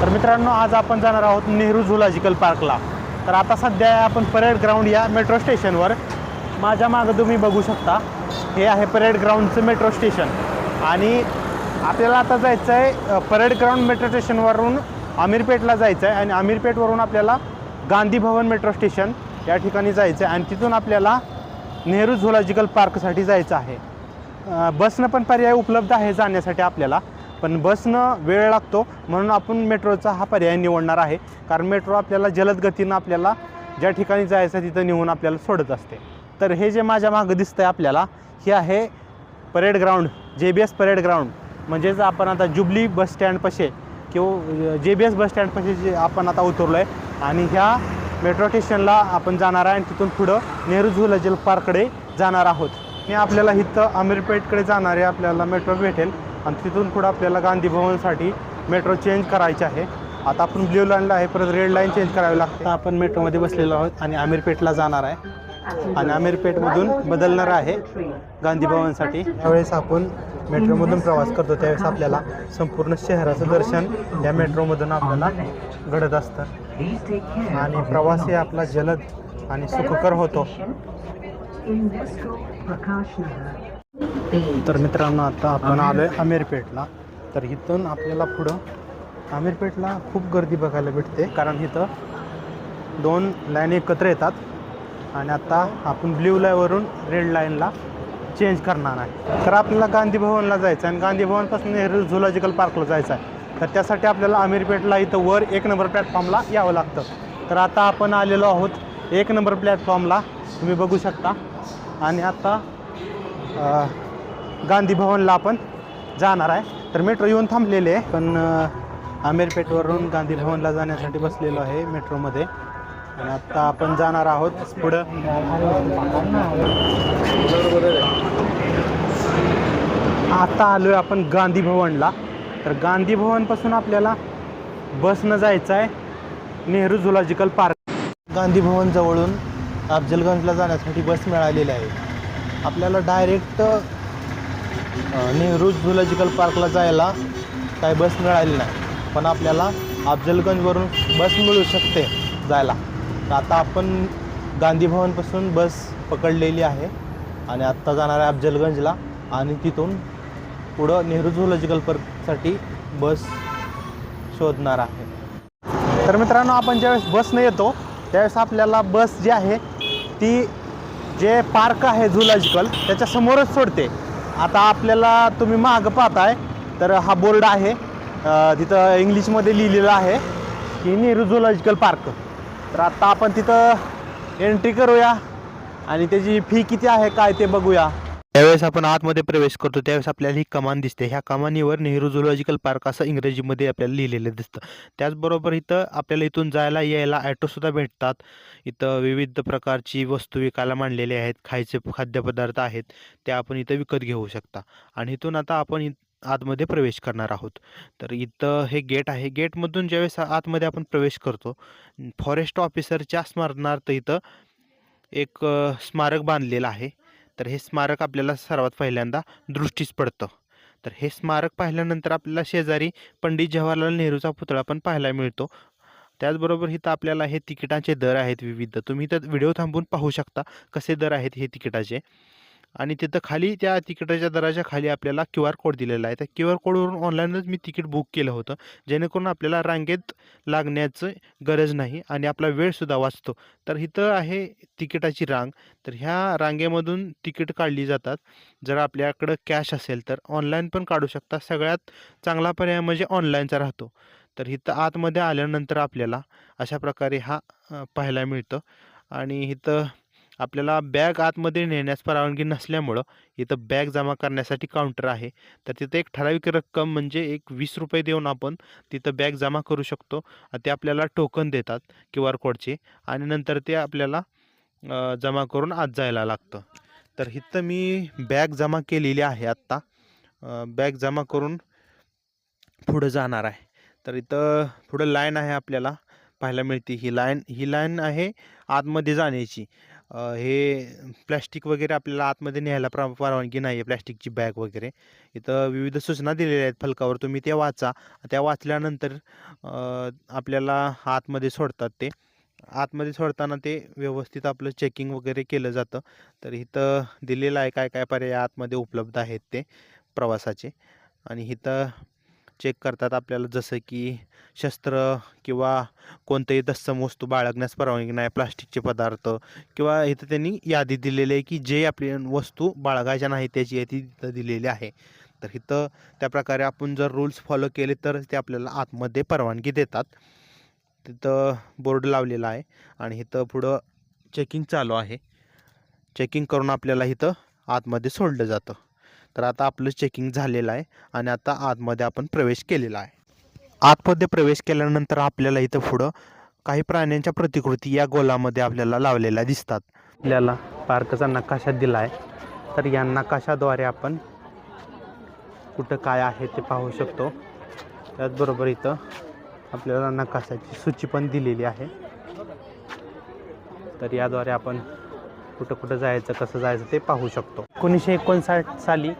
तर मित्रांनो आज आपण जाणार आहोत नेहरू झुलॉजिकल पार्कला. तर आता सध्या आपण परेड ग्राउंड या मेट्रो स्टेशनवर. माझ्या मागं तुम्ही बघू शकता हे आहे परेड ग्राउंडचं मेट्रो स्टेशन. आणि आपल्याला आता जायचं आहे परेड ग्राउंड मेट्रो स्टेशनवरून अमीरपेठला जायचं आहे आणि अमीरपेठवरून आपल्याला गांधी भवन मेट्रो स्टेशन या ठिकाणी जायचं आहे आणि तिथून आपल्याला नेहरू झुलॉजिकल पार्कसाठी जायचं आहे. बसनं पण पर्याय उपलब्ध आहे जाण्यासाठी आपल्याला. पण बसनं वेळ लागतो म्हणून आपण मेट्रोचा हा पर्याय निवडणार आहे. कारण मेट्रो आपल्याला जलद गतीनं आपल्याला ज्या ठिकाणी जायचं तिथं नेऊन आपल्याला सोडत असते. तर हे जे माझ्या मागं दिसतं आहे आपल्याला हे आहे परेड ग्राउंड जे बी एस परेड ग्राउंड. म्हणजेच आपण आता जुबली बस स्टँडपाशी किंवा जे बी एस बस स्टँडपाशी जे आपण आता उतरलो आहे आणि ह्या मेट्रो स्टेशनला आपण जाणार आहे आणि तिथून पुढं नेहरू झुलॉजिकल पार्ककडे जाणार आहोत. हे आपल्याला इथं अमीरपेठकडे जाणारे आपल्याला मेट्रो भेटेल. आणि तिथून पुढं आपल्याला गांधी भवनसाठी मेट्रो चेंज करायची आहे. आता आपण ब्ल्यू लाईनला आहे परत रेड लाईन चेंज करावी लागते. आपण मेट्रोमध्ये बसलेलो आहोत आणि आमिरपेठला जाणार आहे. आणि आमिरपेठमधून बदलणार आहे गांधी भवनसाठी. त्यावेळेस आपण मेट्रोमधून प्रवास करतो त्यावेळेस आपल्याला संपूर्ण शहराचं दर्शन या मेट्रोमधून आपल्याला घडत असतं. आणि प्रवास हे आपला जलद आणि सुखकर होतो. तर मित्रांनो आता आपण आलो आहे अमीरपेठला. तर इथून आपल्याला पुढं अमीरपेठला खूप गर्दी बघायला भेटते कारण इथं दोन लाईन एकत्र येतात. आणि आता आपण ब्ल्यू लाईनवरून रेड लाईनला चेंज करणार आहे. तर आपल्याला गांधी भवनला जायचं आहे. आणि गांधी भवनपासून नेहरू झुलॉजिकल पार्कला जायचं आहे. तर त्यासाठी आपल्याला अमीरपेठला इथं वर एक नंबर प्लॅटफॉर्मला यावं लागतं. तर आता आपण आलेलो आहोत एक नंबर प्लॅटफॉर्मला तुम्ही बघू शकता. आणि आता गांधी भवनला आपण जाणार आहे. तर मेट्रो येऊन थांबलेले आहे पण आमेरपेठवरून गांधी भवनला जाण्यासाठी बसलेलो आहे मेट्रोमध्ये आणि आत्ता आपण जाणार आहोत पुढं. आता आलो आहे आपण गांधी भवनला. तर गांधी भवनपासून आपल्याला बसनं जायचं आहे नेहरू झुलॉजिकल पार्क गांधी भवन जवळून अफजलगंजला जाण्यासाठी बस मिळालेली आहे. आपल्याला डायरेक्ट नेहरू झुलॉजिकल पार्कला जायला काही बस मिळाली नाही. पण आपल्याला अफजलगंजवरून बस मिळू शकते जायला. तर आता आपण गांधी भवनपासून बस पकडलेली आहे आणि आत्ता जाणार आहे अफजलगंजला आणि तिथून पुढं नेहरू झुलॉजिकल पार्कसाठी बस शोधणार आहे. तर मित्रांनो आपण ज्यावेळेस बसनं येतो त्यावेळेस आपल्याला बस जी आहे ती जे पार्क आहे झुलॉजिकल त्याच्यासमोरच सोडते. आता आपल्याला तुम्ही मागं पाहताय तर हा बोर्ड आहे. तिथं इंग्लिशमध्ये लिहिलेलं आहे की नेहरू झुलॉजिकल पार्क तर आता आपण तिथं एंट्री करूया आणि त्याची फी किती आहे काय ते बघूया. त्यावेळेस आपण आतमध्ये प्रवेश करतो त्यावेळेस आपल्याला ही कमान दिसते. ह्या कमानीवर नेहरू झुलॉजिकल पार्क असं इंग्रजीमध्ये आपल्याला लिहिलेलं दिसतं. त्याचबरोबर इथं आपल्याला इथून जायला यायला ॲटोसुद्धा भेटतात. इथं विविध प्रकारची वस्तू विकायला मांडलेली आहेत. खायचे खाद्यपदार्थ आहेत. ते आपण इथं विकत घेऊ शकता. आणि इथून आता आपण आतमध्ये प्रवेश करणार आहोत. तर इथं हे गेट आहे. गेटमधून ज्यावेळेस आतमध्ये आपण प्रवेश करतो फॉरेस्ट ऑफिसरच्या स्मरणार्थ इथं एक स्मारक बांधलेलं आहे. तर हे स्मारक आपल्याला सर्वात पहिल्यांदा दृष्टीस पडतं. तर हे स्मारक पाहिल्यानंतर आपल्याला शेजारी पंडित जवाहरलाल नेहरूचा पुतळा पण पाहायला मिळतो. त्याचबरोबर इथं आपल्याला हे तिकिटांचे दर आहेत विविध. तुम्ही इथं व्हिडिओ थांबून पाहू शकता कसे दर आहेत हे तिकिटाचे. आणि तिथं खाली त्या तिकिटाच्या दराच्या खाली आपल्याला क्यू आर कोड दिलेला आहे. त्या क्यू आर कोडवरून ऑनलाईनच मी तिकीट बुक केलं होतं जेणेकरून आपल्याला रांगेत लागण्याचं गरज नाही आणि आपला वेळसुद्धा वाचतो. तर इथं आहे तिकिटाची रांग. तर ह्या रांगेमधून तिकीट काढली जातात. जर आपल्याकडं कॅश असेल तर ऑनलाईन पण काढू शकता. सगळ्यात चांगला पर्याय म्हणजे ऑनलाईनचा राहतो. तर इथं आतमध्ये आल्यानंतर आपल्याला अशा प्रकारे हा पाहायला मिळतं. आणि इथं आपल्याला बॅग आतमध्ये नेण्यास परवानगी नसल्यामुळं इथं बॅग जमा करण्यासाठी काउंटर आहे. तर तिथं एक ठराविक रक्कम म्हणजे एक वीस रुपये देऊन आपण तिथं बॅग जमा करू शकतो. ते आपल्याला टोकन देतात क्यू आर कोडचे आणि नंतर ते आपल्याला जमा करून आत जायला लागतं. तर इथं मी बॅग जमा केलेली आहे आत्ता. बॅग जमा करून पुढं जाणार आहे. तर इथं पुढं लाईन आहे आपल्याला पाहायला मिळते. ही लाईन ही लाईन आहे आतमध्ये जाण्याची. हे प्लॅस्टिक वगैरे आपल्याला आतमध्ये न्यायला प्र परवानगी नाही आहे प्लॅस्टिकची बॅग वगैरे. इथं विविध सूचना दिलेल्या आहेत फलकावर तुम्ही त्या वाचा. त्या वाचल्यानंतर आपल्याला आतमध्ये सोडतात ते. आतमध्ये सोडताना ते व्यवस्थित आपलं चेकिंग वगैरे केलं जातं. तर इथं दिलेलं आहे काय काय पर्याय आतमध्ये उपलब्ध आहेत ते प्रवासाचे. आणि इथं चेक करतात आपल्याला जसं की शस्त्र किंवा कोणतंही तत्सम वस्तू बाळगण्यास परवानगी नाही प्लास्टिकचे पदार्थ किंवा इथं त्यांनी यादी दिलेली आहे की जे आपली वस्तू बाळगायच्या नाही त्याची यादी तिथं दिलेली आहे. तर इथं त्या प्रकारे आपण जर रूल्स फॉलो केले तर ते आपल्याला आतमध्ये परवानगी देतात. तिथं बोर्ड लावलेला आहे आणि इथं पुढं चेकिंग चालू आहे. चेकिंग करून आपल्याला इथं आतमध्ये सोडलं जातं. तर आता आपलं चेकिंग झालेलं आहे आणि आता आतमध्ये आपण प्रवेश केलेला आहे. आतमध्ये प्रवेश केल्यानंतर आपल्याला इथं पुढं काही प्राण्यांच्या प्रतिकृती या गोलामध्ये आपल्याला लावलेल्या दिसतात. आपल्याला पार्कचा नकाशा दिला आहे. तर या नकाशाद्वारे आपण कुठं काय आहे ते पाहू शकतो. त्याचबरोबर इथं आपल्याला नकाशाची सूची पण दिलेली आहे. तर याद्वारे आपण कुठं कुठं जायचं कसं जायचं ते पाहू शकतो. एकोणीसशे एकोणसाठ साली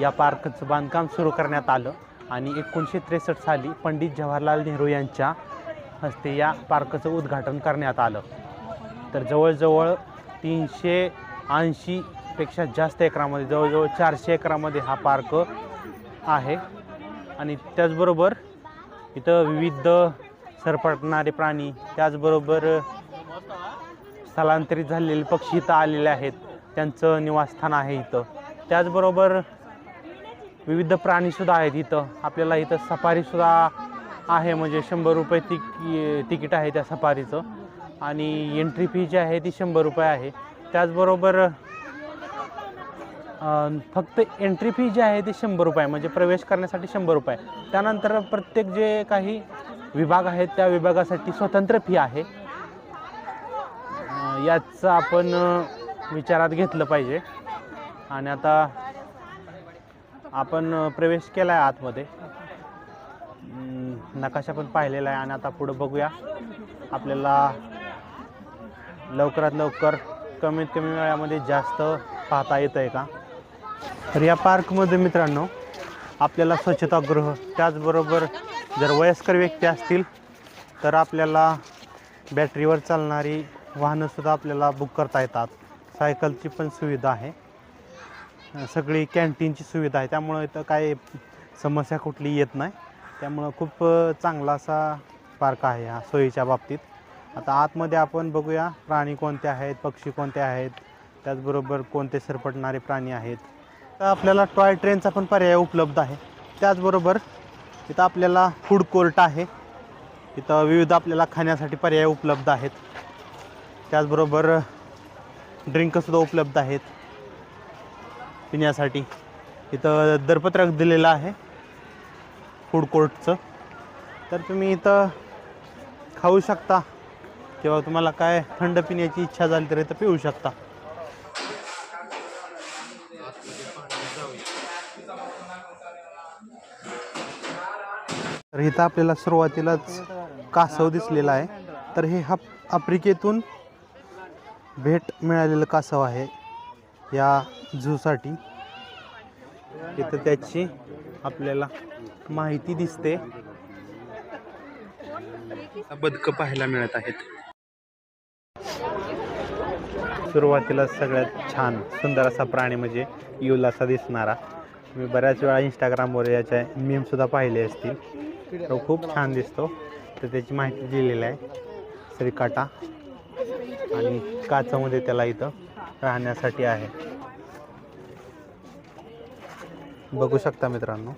या पार्कचं बांधकाम सुरू करण्यात आलं आणि एकोणीसशे त्रेसष्ट साली पंडित जवाहरलाल नेहरू यांच्या हस्ते या पार्कचं उद्घाटन करण्यात आलं. तर जवळजवळ तीनशे ऐंशीपेक्षा जास्त एकरामध्ये जवळजवळ चारशे एकरामध्ये हा पार्क आहे. आणि त्याचबरोबर इथं विविध सरपटणारे प्राणी त्याचबरोबर स्थलांतरित झालेले पक्षी इथं आलेले आहेत. त्यांचं निवासस्थान आहे इथं. त्याचबरोबर विविध प्राणीसुद्धा आहेत इथं. आपल्याला इथं सफारीसुद्धा आहे म्हणजे शंभर रुपये तिकी तिकीट आहे त्या सफारीचं. आणि एंट्री फी जी आहे ती शंभर रुपये आहे. त्याचबरोबर फक्त एंट्री फी जी आहे ती शंभर रुपये म्हणजे प्रवेश करण्यासाठी शंभर रुपये त्यानंतर प्रत्येक जे काही विभाग आहेत त्या विभागासाठी स्वतंत्र फी आहे. याचं आपण विचारात घेतलं पाहिजे. आणि आता आपण प्रवेश केला आहे आतमध्ये नकाशा पण पाहिलेला आहे आणि आता पुढं बघूया. आपल्याला लवकरात लवकर कमीत कमी वेळामध्ये जास्त पाहता येतं आहे का? तर या पार्कमध्ये मित्रांनो आपल्याला स्वच्छतागृह त्याचबरोबर जर वयस्कर व्यक्ती असतील तर आपल्याला बॅटरीवर चालणारी वाहनंसुद्धा आपल्याला बुक करता येतात. सायकलची पण सुविधा आहे. सगळी कॅन्टीनची सुविधा आहे. त्यामुळं इथं काय समस्या कुठली येत नाही. त्यामुळं खूप चांगला असा पार्क आहे हा सोयीच्या बाबतीत. आता आतमध्ये आपण बघूया प्राणी कोणते आहेत पक्षी कोणते आहेत त्याचबरोबर कोणते सरपटणारे प्राणी आहेत. तर आपल्याला टॉय ट्रेनचा पण पर्याय उपलब्ध आहे. त्याचबरोबर इथं आपल्याला फूड कोर्ट आहे. इथं विविध आपल्याला खाण्यासाठी पर्याय उपलब्ध आहेत. त्याचबरोबर ड्रिंकसुद्धा उपलब्ध आहेत. पिण्यासाठी. इथं दरपत्रक दिलेलं आहे. फूड कोर्टचं तर तुम्ही इथं खाऊ शकता. किंवा तुम्हाला काय थंड पिण्याची इच्छा झाली तर इथं पिऊ शकता. तर इथं आपल्याला सुरुवातीलाच कासव दिसलेला आहे. तर हे हा आफ्रिकेतून भेट मिळालेलं कासव आहे. या झूसाठी. इथं त्याची आपल्याला माहिती दिसते. बदकं पाहायला मिळत आहेत. सुरुवातीला सगळ्यात छान सुंदर असा प्राणी म्हणजे युल असा दिसणारा. मी बऱ्याच वेळा इंस्टाग्रामवर याच्या मीमसुद्धा पाहिले असतील तो खूप छान दिसतो. तर त्याची माहिती दिलेली आहे. श्रीकाटा आणि काचामध्ये त्याला इथं राहण्यासाठी आहे. बघू शकता मित्रांनो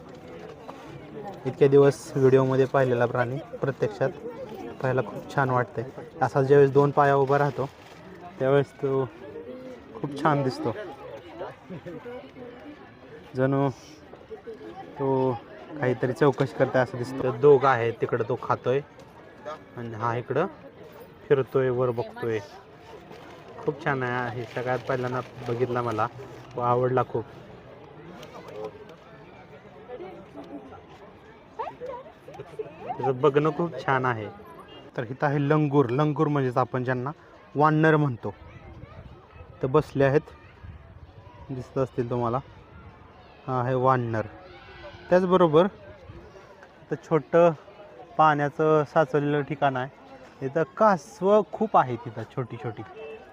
इतके दिवस व्हिडिओमध्ये पाहिलेला प्राणी प्रत्यक्षात पाहायला खूप छान वाटते असा ज्यावेळेस दोन पाया उभा राहतो त्यावेळेस तो खूप छान दिसतो. जणू तो काहीतरी चौकशी करताय असं दिसतं. दोघं आहेत तिकडं तो खातोय आणि हा इकडं फिरतोय वर बघतोय. खूप छान आहे सगळ्यात पहिल्यांदा बघितला मला. व आवडला खूप. बघणं खूप छान आहे. तर इथं आहे लंगूर. लंगूर म्हणजेच आपण ज्यांना वानर म्हणतो. तर बसले आहेत. दिसत असतील तुम्हाला. हा आहे वानर. त्याचबरोबर तर छोटं पाण्याचं साचलेलं ठिकाण आहे. इथं कासवं खूप आहेत तिथं छोटी छोटी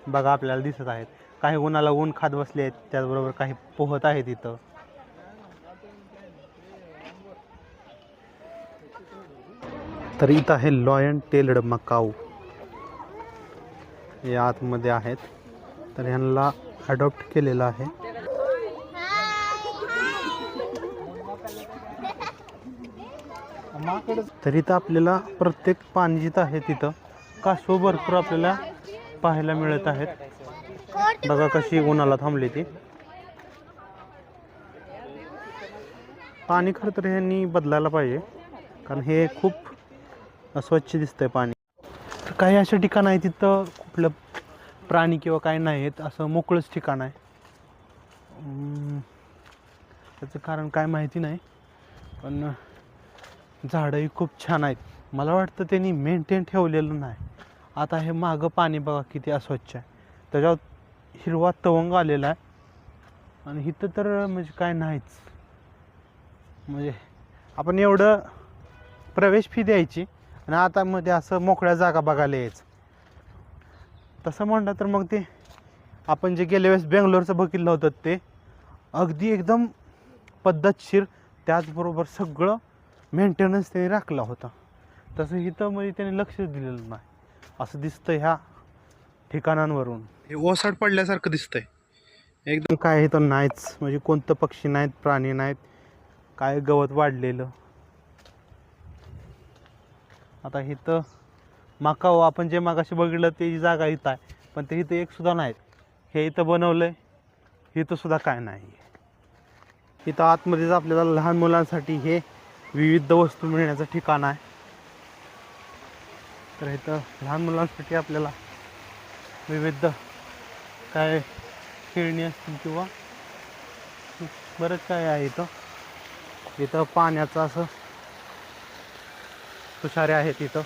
बघा आपल्याला दिसत आहेत. काही उन्हाला ऊन खात बसले आहेत त्याचबरोबर काही पोहत आहेत इथं. तर इथं आहे लॉयन टेल्ड मकाऊ. हे आतमध्ये आहेत. तर ह्यांना अडॉप्ट केलेलं आहे. तर इथं आपल्याला प्रत्येक पाणी जिथं आहे तिथं. कासव भरपूर आपल्याला पाहायला मिळत आहेत. बघा कशी उन्हाला थांबली ती. पाणी खरं तर ह्यांनी बदलायला पाहिजे. कारण हे खूप अस्वच्छ दिसतंय पाणी. तर काही अशा ठिकाण आहे तिथं कुठलं प्राणी किंवा काय नाही आहेत असं मोकळंच ठिकाण आहे. त्याचं कारण काय माहिती नाही. पण झाडंही खूप छान आहेत. मला वाटतं त्यांनी मेंटेन ठेवलेलं नाही. आता हे मागं पाणी बघा किती अस्वच्छ आहे. त्याच्यावर हिरवा तवंग आलेला आहे. आणि इथं तर म्हणजे काय नाहीच. म्हणजे आपण एवढं प्रवेश फी द्यायची आणि आता मध्ये असं मोकळ्या जागा बघायला यायचं. तसं म्हणलं तर मग ते आपण जे गेल्या वेळेस बेंगलोरचं बघितलं होतं ते अगदी एकदम पद्धतशीर त्याचबरोबर सगळं मेंटेनन्स त्यांनी राखला होता. तसं इथं म्हणजे त्यांनी लक्षच दिलेलं नाही. असं दिसतं ह्या ठिकाणांवरून. हे ओसाड पडल्यासारखं दिसतंय. एकदम काय इथं नाहीच. म्हणजे कोणतं पक्षी नाहीत प्राणी नाहीत. काय गवत वाढलेलं. आता इथं माकाव आपण जे मागाशी बघितलं ते जागा इथं आहे. पण ते इथं एक सुद्धा नाहीत. हे इथं बनवलंय. इथं सुद्धा काय नाही. इथं आतमध्येच आपल्याला लहान मुलांसाठी हे विविध वस्तू मिळण्याचं ठिकाण आहे. तर इथं लहान मुलांसाठी आपल्याला विविध काय खेळणी असतील किंवा बरंच काय आहे इथं. इथं पाण्याचं असं तुषारे आहेत इथं.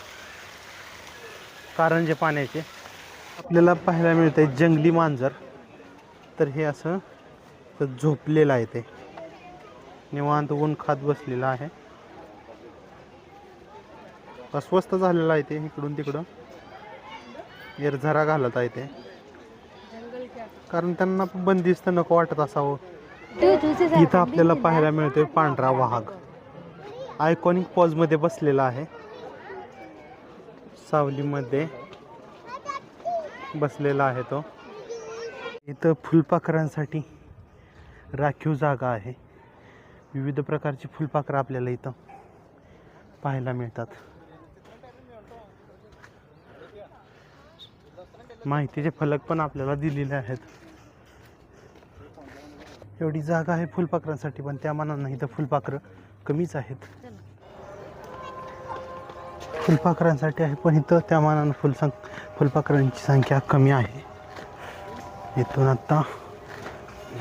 कारंजे पाण्याचे. आपल्याला पाहायला मिळते जंगली मांजर. तर हे असं झोपलेलं आहे ते. निवांत ऊन खात बसलेलं आहे. अस्वस्थ झालेलं आहे ते इकडून तिकडं. एरझरा घालत आहे ते. कारण त्यांना बंदिस्त नको वाटत असावं. इथं आपल्याला पाहायला मिळतोय पांढरा वाघ. आयकॉनिक पॉजमध्ये बसलेला आहे. सावलीमध्ये बसलेला आहे तो. इथं फुलपाखरांसाठी राखीव जागा आहे. विविध प्रकारची फुलपाखरं आपल्याला इथं पाहायला मिळतात. माहितीचे फलक पण आपल्याला दिलेले आहेत. एवढी जागा आहे फुलपाखरांसाठी पण त्या मानानं इथं फुलपाखरं कमीच आहेत. फुलपाखरांसाठी आहे पण इथं त्या मानानं फुलसं फुलपाखरांची संख्या कमी आहे. इथून आत्ता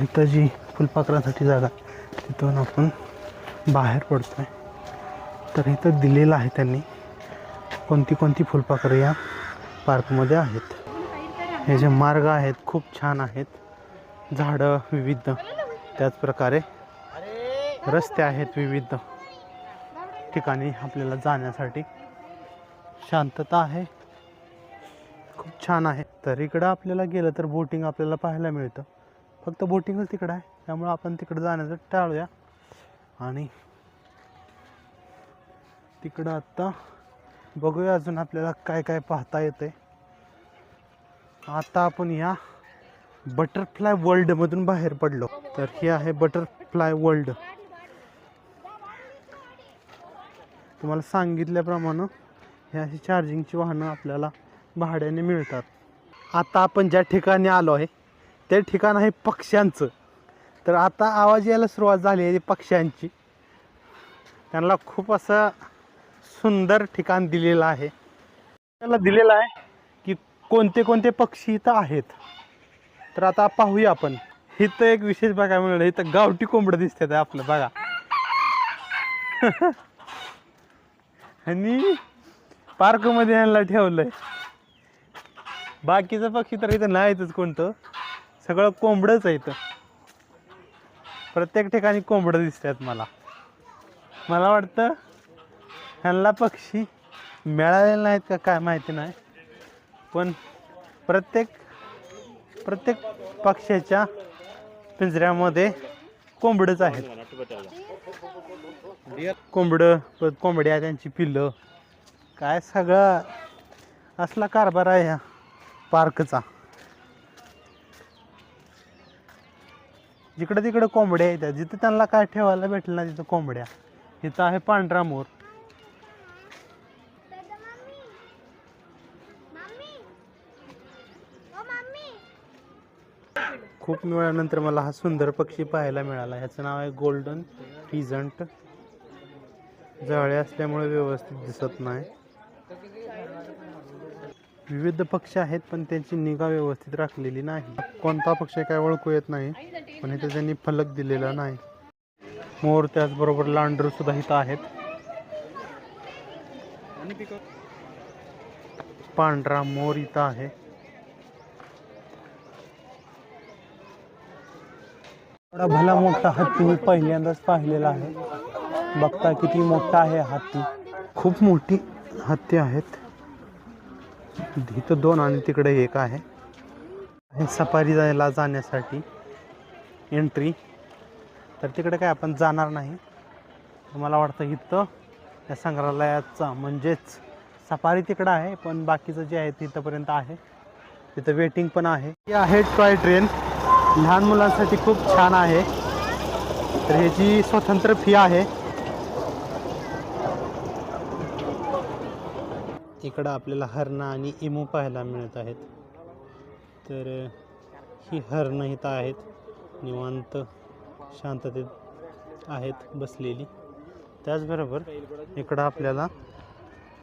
इथं जी फुलपाखरांसाठी जागा तिथून आपण बाहेर पडतो आहे तर इथं दिलेलं आहे त्यांनी कोणती कोणती फुलपाखरं या पार्कमध्ये आहेत. हे जे मार्ग आहेत खूप छान आहेत. झाडं विविध. त्याचप्रकारे रस्ते आहेत विविध ठिकाणी आपल्याला जाण्यासाठी. शांतता आहे. खूप छान आहे. तर इकडं आपल्याला गेलं तर बोटिंग आपल्याला पाहायला मिळतं. फक्त बोटिंगच तिकडं आहे. त्यामुळं आपण तिकडं जाण्याचं टाळूया. आणि तिकडं आत्ता बघूया अजून आपल्याला काय काय पाहता येते आता आपण या बटरफ्लाय वर्ल्डमधून बाहेर पडलो. तर हे आहे बटरफ्लाय वर्ल्ड तुम्हाला सांगितल्याप्रमाणे हे अशी चार्जिंगची वाहनं आपल्याला भाड्याने मिळतात. आता आपण ज्या ठिकाणी आलो आहे ते ठिकाण आहे पक्ष्यांचं. तर आता आवाज यायला सुरुवात झाली आहे पक्ष्यांची. त्यांना खूप असं सुंदर ठिकाण दिलेलं आहे. त्याला दिलेलं आहे. कोणते कोणते पक्षी इथं आहेत? तर आता पाहूया आपण. इथं एक विशेष बघायला मिळालं. इथं गावठी कोंबडं दिसतात आपलं बघा. आणि पार्कमध्ये यांना ठेवलंय. बाकीचं पक्षी तर इथं नाहीतच कोणतं. सगळं कोंबडंच आहे इथं. प्रत्येक ठिकाणी कोंबडं दिसतात मला. मला वाटतं ह्यांना पक्षी मिळालेले नाहीत का काय माहिती नाही. पण प्रत्येक प्रत्येक पक्ष्याच्या पिंजऱ्यामध्ये कोंबडच आहेत. कोंबडं परत कोंबड्या त्यांची पिल्लं. काय सगळा असला कारभार आहे ह्या पार्कचा. जिकडं तिकडं कोंबड्या येतात जिथं त्यांना काय ठेवायला भेटलं ना तिथं कोंबड्या. इथं आहे पांढरा मोर. खूप वेळानंतर मला हा सुंदर पक्षी पाहायला मिळाला. ह्याचं नाव आहे गोल्डन फिजंट जाळे असल्यामुळे व्यवस्थित दिसत नाही. विविध पक्षी आहेत पण त्यांची निगा व्यवस्थित राखलेली नाही. कोणता पक्षी काय ओळखू येत नाही पण इथे त्यांनी फलक दिलेला नाही. मोर त्याचबरोबर लांडर सुद्धा इथं आहेत. पांढरा मोर इथं आहे. एवढा भला मोठा हत्ती मी पहिल्यांदाच पाहिलेला आहे. बघता किती मोठा आहे हत्ती. खूप मोठी हत्ती आहेत. इथं दोन आणि तिकडे एक आहे. सफारी जायला जाण्यासाठी एंट्री तर तिकडे काय आपण जाणार नाही. मला वाटतं इथं या संग्रहालयाचा म्हणजेच सफारी तिकडं आहे पण बाकीचं जे आहे तिथंपर्यंत आहे. तिथं वेटिंग पण आहे. ही आहे टॉय ट्रेन लहान मुलांसाठी खूप छान आहे. तर ह्याची स्वतंत्र फी आहे. इकडं आपल्याला हरणं आणि इमू पाहायला मिळत आहेत. तर ही हरणं इथं आहेत. निवांत शांततेत आहेत बसलेली. त्याचबरोबर इकडं आपल्याला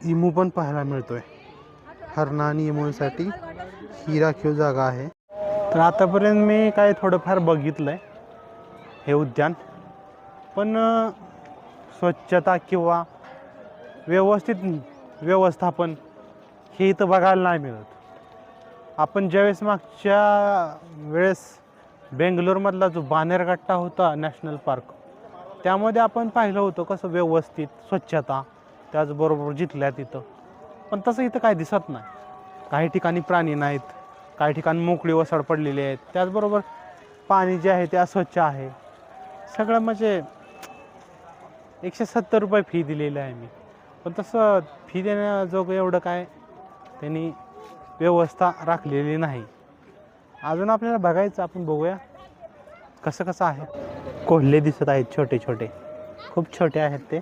इमू पण पाहायला मिळतो आहे हरणं आणि इमूंसाठी ही राखीव जागा आहे. तर आतापर्यंत मी काय थोडंफार बघितलं आहे हे उद्यान. पण स्वच्छता किंवा व्यवस्थित व्यवस्थापन हे इथं बघायला नाही मिळत. आपण ज्यावेळेस मागच्या वेळेस बेंगलोरमधला जो बानेरगट्टा होता नॅशनल पार्क त्यामध्ये आपण पाहिलं होतं कसं व्यवस्थित स्वच्छता त्याचबरोबर जिथल्या तिथं. पण तसं इथं काय दिसत नाही. काही ठिकाणी प्राणी नाहीत. काही ठिकाणी मोकळी वसड पडलेली आहेत. त्याचबरोबर पाणी जे आहे ते अस्वच्छ आहे. सगळं म्हणजे एकशे सत्तर रुपये फी दिलेली आहे मी. पण तसं फी देण्याजोगं एवढं काय त्यांनी व्यवस्था राखलेली नाही. अजून आपल्याला बघायचं आपण बघूया कसं कसं आहे. कोल्हे दिसत आहेत छोटे छोटे. खूप छोटे आहेत ते.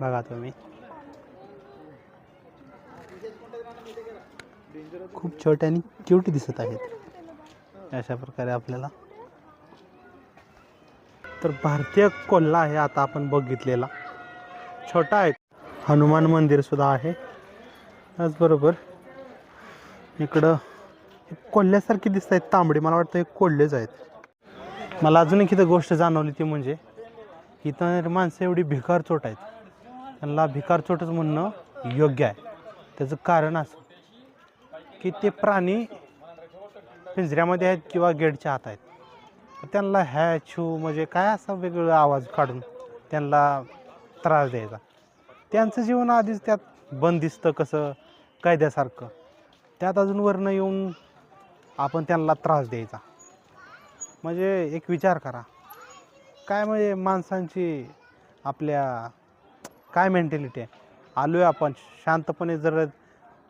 बघा तुम्ही. खूप छोटे आणि क्यूट दिसत आहेत. अशा प्रकारे आपल्याला. तर भारतीय कोल्हा आहे आता आपण बघितलेला. छोटा आहे. हनुमान मंदिरसुद्धा आहे. त्याचबरोबर इकडं हे कोल्ह्यासारखी दिसत आहेत तांबडी. मला वाटतं हे कोल्हेच आहेत. मला अजून एक इथं गोष्ट जाणवली ती म्हणजे इथं माणसं एवढी भिकारचोट आहेत. त्यांना भिकारचोटच म्हणणं योग्य आहे. त्याचं कारण असं की ते प्राणी पिंजऱ्यामध्ये आहेत किंवा गेटच्या आत आहेत. त्यांना हॅ छू म्हणजे काय असा वेगवेगळा आवाज काढून त्यांना त्रास द्यायचा. त्यांचं जीवन आधीच त्यात बंदिस्त कसं कायद्यासारखं. त्यात अजून वरनं येऊन आपण त्यांना त्रास द्यायचा. म्हणजे एक विचार करा. काय म्हणजे माणसांची आपल्या काय मेंटॅलिटी आहे? आलो आहे आपण. शांतपणे जर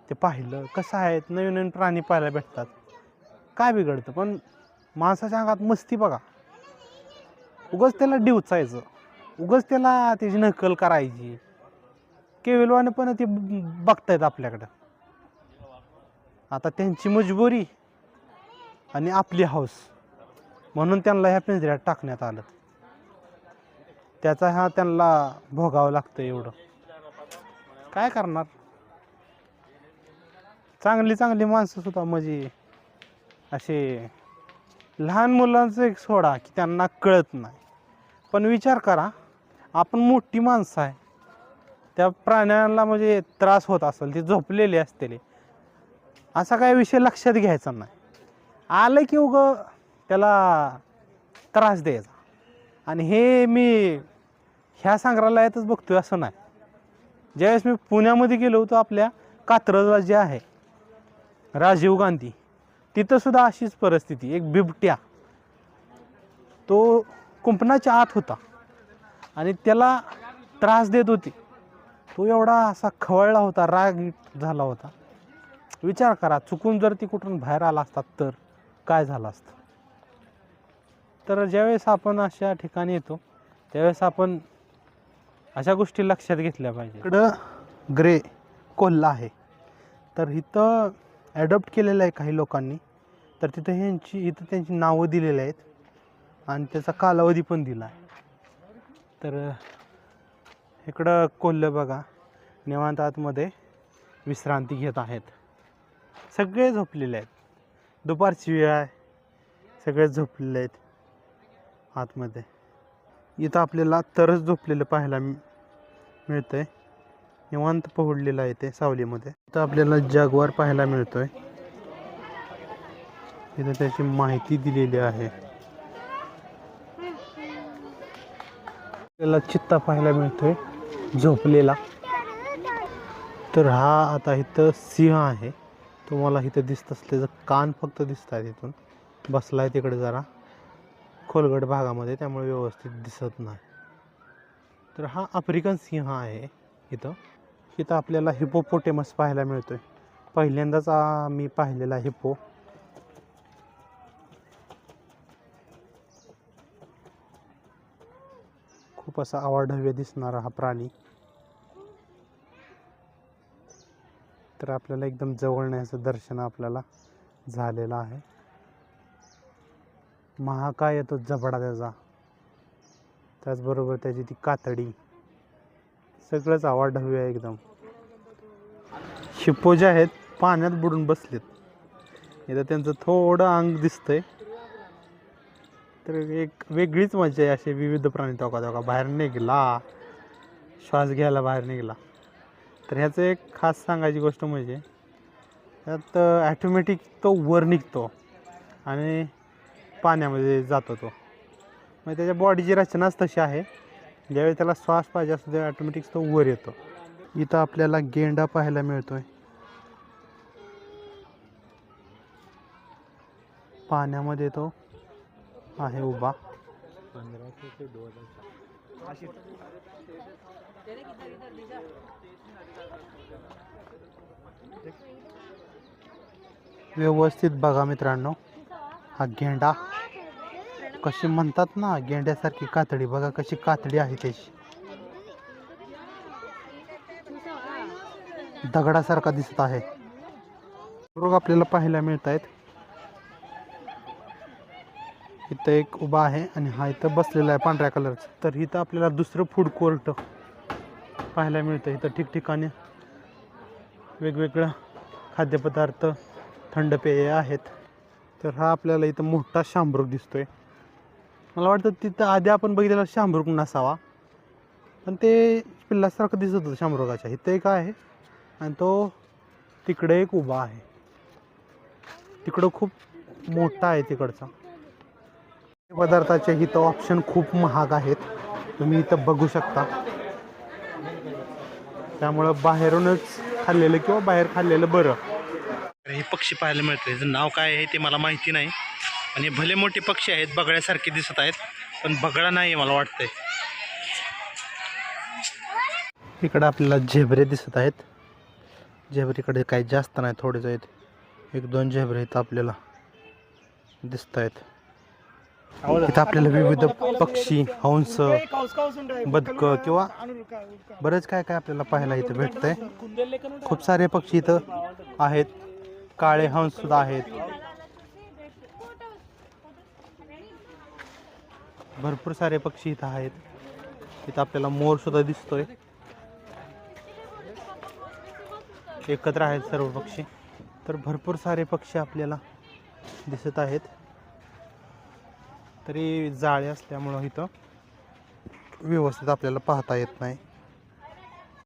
ते पाहिलं कसं आहे नवीन नवीन प्राणी पाहायला भेटतात. काय बिघडतं? पण माणसाच्या अंगात मस्ती बघा. उगाच त्याला डिवचायचं उगच त्याला त्याची नकल करायची. केविलवाने पण ते बघतायत आपल्याकडं. आता त्यांची मजबुरी आणि आपली हौस म्हणून त्यांना ह्या पिंजऱ्यात टाकण्यात आलं. त्याचा हा त्यांना भोगावं लागतं एवढं. काय करणार? चांगली चांगली माणसंसुद्धा म्हणजे असे लहान मुलांचं एक सोडा की त्यांना कळत नाही. पण विचार करा आपण मोठी माणसं आहे. त्या प्राण्यांना म्हणजे त्रास होत असेल ते झोपलेले असतील. असा काही विषय लक्षात घ्यायचा नाही. आलं की उगं त्याला त्रास द्यायचा. आणि हे मी ह्या संग्रहालयातच बघतोय असं नाही. ज्यावेळेस मी पुण्यामध्ये गेलो होतो आपल्या कात्रजला जे आहे राजीव गांधी. तिथंसुद्धा अशीच परिस्थिती एक बिबट्या. तो कुंपणाच्या आत होता. आणि त्याला त्रास देत होती. तो एवढा असा खवळला होता राग झाला होता. विचार करा चुकून जर ती कुठून बाहेर आला असतात तर काय झालं असतं? तर ज्यावेळेस आपण अशा ठिकाणी येतो त्यावेळेस आपण अशा गोष्टी लक्षात घेतल्या पाहिजे इकडं ग्रे कोल्हा आहे. तर इथं ॲडॉप्ट केलेलं आहे काही लोकांनी. तर तिथं ह्यांची इथं त्यांची नावं दिलेली आहेत. आणि त्याचा कालावधी पण दिला आहे. तर इकडं कोल्हे बघा. निवांत आतमध्ये विश्रांती घेत आहेत. सगळे झोपलेले आहेत. दुपारची वेळ आहे. सगळे झोपलेले आहेत आतमध्ये. इथं आपल्याला तरच झोपलेलं पाहायला मिळतं आहे निवांत पहुडलेलं आहे ते सावलीमध्ये. तर आपल्याला जागवार पाहायला मिळतोय. इथं त्याची माहिती दिलेली आहे. आपल्याला चित्ता पाहायला मिळतोय झोपलेला. तर हा आता इथं सिंह आहे. तुम्हाला इथं दिसत असल्याचं कान फक्त दिसत आहे तिथून बसलाय तिकडे जरा. खोलगट भागामध्ये त्यामुळे व्यवस्थित दिसत नाही. तर हा आफ्रिकन सिंह आहे इथं. इथं आपल्याला हिपोपोटेमस पाहायला मिळतोय. पहिल्यांदाच मी पाहिलेला हिपो. खूप असा आवाढव्य दिसणारा हा प्राणी. तर आपल्याला एकदम जवळ न्यायचं दर्शन आपल्याला झालेलं आहे. महाकाय येतो जबडा त्याचा. त्याचबरोबर त्याची ती कातडी. सगळंच आवाढव्य आहे एकदम. शिपो जे आहेत पाण्यात बुडून बसलेत. इथं त्यांचं थोडं अंग दिसतंय. तर एक वेगळीच मजा आहे असे विविध प्राणी तोका तोका बाहेर निघला श्वास घ्यायला बाहेर निघला. तर ह्याचं एक खास सांगायची गोष्ट म्हणजे त्यात ॲटोमॅटिक तो वर निघतो आणि पाण्यामध्ये जातो तो. मग त्याच्या बॉडीची रचनाच तशी आहे. ज्यावेळी त्याला श्वास पाहिजे असतो तेव्हा ॲटोमॅटिक तो वर येतो. इथं आपल्याला गेंडा पाहायला मिळतोय. पाण्यामध्ये तो आहे उभा. व्यवस्थित बघा मित्रांनो हा गेंडा. कशी म्हणतात ना गेंड्यासारखी कातडी. बघा कशी कातडी आहे त्याची. दगडासारखा दिसत आहे. रोग आपल्याला पाहायला मिळत आहेत इथं एक उभा आहे आणि हा इथं बसलेला आहे पांढऱ्या कलरचा. तर इथं आपल्याला दुसरं फूड कोर्ट पाहायला मिळतं इथं ठिकठिकाणी वेगवेगळं खाद्यपदार्थ थंड पेय आहेत. तर हा आपल्याला इथं मोठा शांभरूक दिसतोय. मला वाटतं तिथं आधी आपण बघितलेला शांभरूक नसावा पण ते पिल्लासारखं दिसत होतं शांभरुगाच्या. इथं एक आहे आणि तो तिकडे एक उभा आहे. तिकडं खूप मोठा आहे तिकडचा. पदार्थाचे इथं ऑप्शन खूप महाग आहेत. तुम्ही इथं बघू शकता. त्यामुळं बाहेरूनच खाल्लेलं किंवा बाहेर खाल्लेलं बरं. हे पक्षी पाहायला मिळतं त्याचं नाव काय आहे ते मला माहिती नाही. आणि भले मोठे पक्षी आहेत बगड्यासारखे दिसत आहेत पण बगडा नाही मला वाटतंय. इकडं आपल्याला झेबरे दिसत आहेत. झेबरीकडे काही जास्त नाही थोडेच आहेत. एक दोन झेबरे आहेत आपल्याला दिसत आहेत. इथं आपल्याला विविध पक्षी हंस बदक किंवा बरेच काय काय आपल्याला पाहायला इथं भेटतंय. खूप सारे पक्षी इथं आहेत. काळे हंस सुद्धा आहेत. भरपूर सारे पक्षी इथं आहेत. इथं आपल्याला मोर सुद्धा दिसतोय. एकत्र आहेत सर्व पक्षी. तर भरपूर सारे पक्षी आपल्याला दिसत आहेत. तरी जाळे असल्यामुळं इथं व्यवस्थित आपल्याला पाहता येत नाही.